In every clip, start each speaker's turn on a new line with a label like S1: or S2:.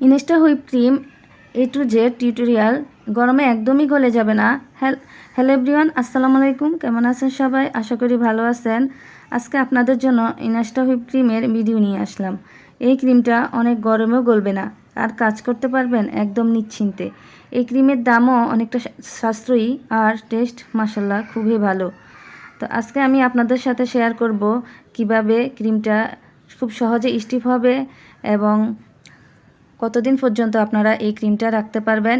S1: Insta whip cream, A to Z tutorial. গরমে একদমই গলে যাবে না। হ্যাল এভরিওয়ান, আসসালামু আলাইকুম। কেমন আছেন সবাই? আশা করি ভালো আছেন। আজকে আপনাদের জন্য ইনস্টা হুইপ ক্রিমের ভিডিও নিয়ে আসলাম। এই ক্রিমটা অনেক গরমেও গলবে না। আর কাজ করতে পারবেন একদম নিশ্চিন্তে। এই ক্রিমের দামও অনেকটা সাশ্রয়ী আর টেস্ট মাসাল্লাহ খুবই ভালো। তো আজকে আমি আপনাদের সাথে শেয়ার করব কীভাবে ক্রিমটা খুব সহজে স্টিফ হবে এবং কতদিন পর্যন্ত আপনারা এই ক্রিমটা রাখতে পারবেন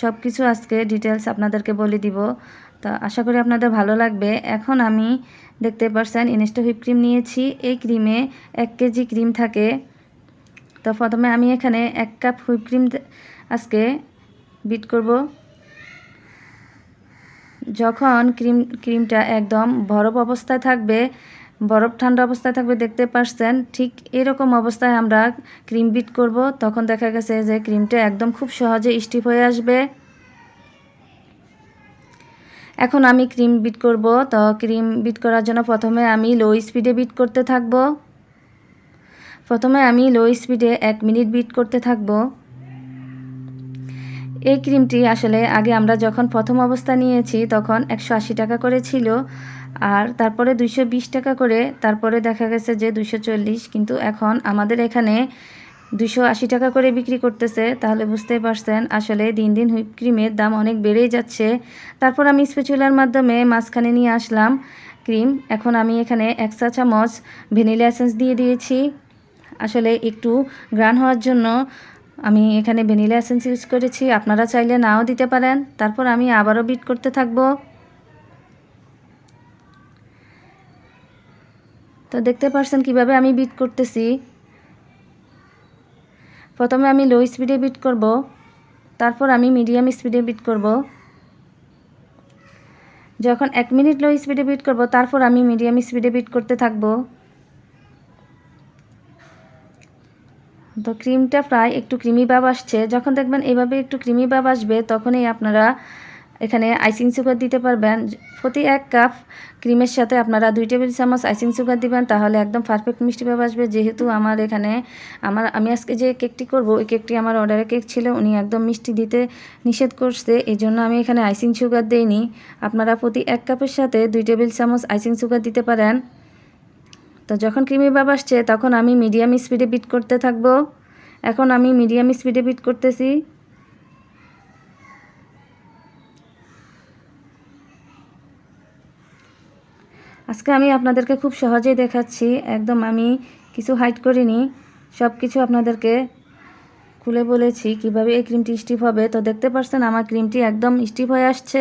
S1: সব কিছু আজকে ডিটেলস আপনাদেরকে বলে দিব। তা আশা করি আপনাদের ভালো লাগবে। এখন আমি দেখতে পারছেন ইনস্টা হুইপ ক্রিম নিয়েছি। এই ক্রিমে এক কেজি ক্রিম থাকে। তো প্রথমে আমি এখানে এক কাপ হুইপ ক্রিম আজকে বিট করব। যখন ক্রিম ক্রিমটা একদম বরফ অবস্থায় থাকবে বরফ ঠান্ডা অবস্থায় থাকবে, দেখতে পারছেন। ঠিক এরকম অবস্থায় আমরা ক্রিম বিট করব। তখন দেখা গেছে যে ক্রিমটা একদম খুব সহজে স্টিফ হয়ে আসবে। এখন আমি ক্রিম বিট করব। তো ক্রিম বিট করার জন্য প্রথমে আমি লো স্পিডে বিট করতে থাকব। প্রথমে আমি লো স্পিডে এক মিনিট বিট করতে থাকব। এই ক্রিমটি আসলে আগে আমরা যখন প্রথম অবস্থা নিয়েছি, তখন একশো আশি টাকা করে ছিল। আর তারপরে দুইশো বিশ টাকা করে, তারপরে দেখা গেছে যে দুইশো চল্লিশ, কিন্তু এখন আমাদের এখানে দুশো আশি টাকা করে বিক্রি করতেছে, তাহলে বুঝতেই পারছেন, আসলে দিন দিন হুইপ ক্রিমের দাম অনেক বেড়েই যাচ্ছে। তারপর আমি স্পেচুলার মাধ্যমে মাঝখানে নিয়ে আসলাম ক্রিম। এখন আমি এখানে এক চা চামচ ভ্যানিলা এসেন্স দিয়ে দিয়েছি। আসলে একটু গ্রান হওয়ার জন্য আমি এখানে ভ্যানিলা এসেন্স ইউজ করেছি, আপনারা চাইলে নাও দিতে পারেন। তারপর আমি আবারও বিট করতে থাকব। তো দেখতে পারছেন কীভাবে আমি বিট করতেছি। প্রথমে আমি লো স্পিডে বিট করব, তারপর আমি মিডিয়াম স্পিডে বিট করব। যখন এক মিনিট লো স্পিডে বিট করব, তারপর আমি মিডিয়াম স্পিডে বিট করতে থাকব। তো ক্রিমটা প্রায় একটু ক্রিমি ভাব আসছে। যখন দেখবেন এইভাবে একটু ক্রিমি ভাব আসবে, তখনই আপনারা এখানে আইসিং সুগার দিতে পারবেন। প্রতি এক কাপ ক্রিমের সাথে আপনারা দুই টেবিল চামচ আইসিং সুগার দিবেন, তাহলে একদম পারফেক্ট মিষ্টি ভাব আসবে। যেহেতু আমার এখানে আমার, আমি আজকে যে কেকটি করব, ওই কেকটি আমার অর্ডারে কেক ছিল, উনি একদম মিষ্টি দিতে নিষেধ করছে। এই জন্য আমি এখানে আইসিং সুগার দেইনি। আপনারা প্রতি এক কাপের সাথে দুই টেবিল চামচ আইসিং সুগার দিতে পারেন। তো যখন ক্রিমি ভাব আসছে, তখন আমি মিডিয়াম স্পিডে বিট করতে থাকব। এখন আমি মিডিয়াম স্পিডে বিট করতেছি। আজকে আমি আপনাদেরকে খুব সহজেই দেখাচ্ছি। একদম আমি কিছু হাইট করিনি। সব কিছু আপনাদেরকে খুলে বলেছি কীভাবে এই ক্রিমটি স্টিফ হবে। তো দেখতে পাচ্ছেন আমার ক্রিমটি একদম স্টিফ হয়ে আসছে।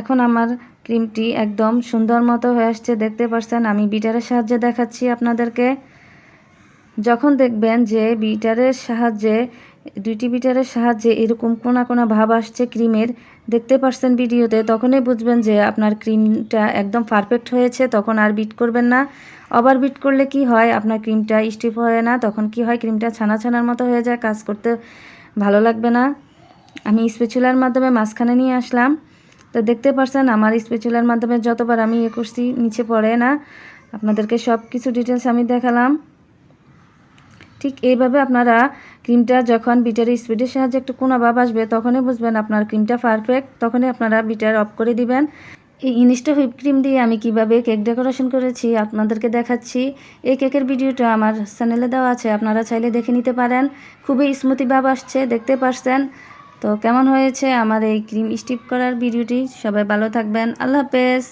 S1: এখন আমার ক্রিমটি একদম সুন্দর মতো হয়ে আসছে। দেখতে পাচ্ছেন আমি বিটারের সাহায্যে দেখাচ্ছি আপনাদেরকে। যখন দেখবেন যে বিটারের সাহায্যে দুইটি বিটারের সাহায্যে এরকম কোনা কোনা ভাব আসছে ক্রিমের, দেখতে পাচ্ছেন ভিডিওতে, তখনই বুঝবেন যে আপনার ক্রিমটা একদম পারফেক্ট হয়েছে, তখন আর বিট করবেন না। ওভার বিট করলে কি হয়? আপনার ক্রিমটা স্টিফ হয় না, তখন কি হয়? ক্রিমটা ছানা ছানার মতো হয়ে যায়, কাজ করতে ভালো লাগবে না। আমি স্পেচুলার মাধ্যমে মাঝখানে নিয়ে আসলাম। তো দেখতে পারছেন, আমার স্পেচুলার মাধ্যমে যতবার আমি ইয়ে করছি, নিচে পড়ে না। আপনাদেরকে সব কিছু ডিটেলস আমি দেখালাম। ঠিক এইভাবে আপনারা ক্রিমটা যখন বিটারের স্পিডের সাহায্যে একটু কোনা ভাব আসবে, তখনই বুঝবেন আপনার ক্রিমটা পারফেক্ট তখনই আপনারা বিটার অফ করে দিবেন। এই ইনস্টা হুইপ ক্রিম দিয়ে আমি কীভাবে কেক ডেকোরেশন করেছি আপনাদেরকে দেখাচ্ছি। এই কেকের ভিডিওটা আমার চ্যানেলে দেওয়া আছে, আপনারা চাইলে দেখে নিতে পারেন। খুবই স্মুথি ভাব আসছে, দেখতে পারছেন? তো কেমন হয়েছে আমার এই ক্রিম স্টিপ করার ভিডিওটি? সবাই ভালো থাকবেন, আল্লাহ হাফেজ।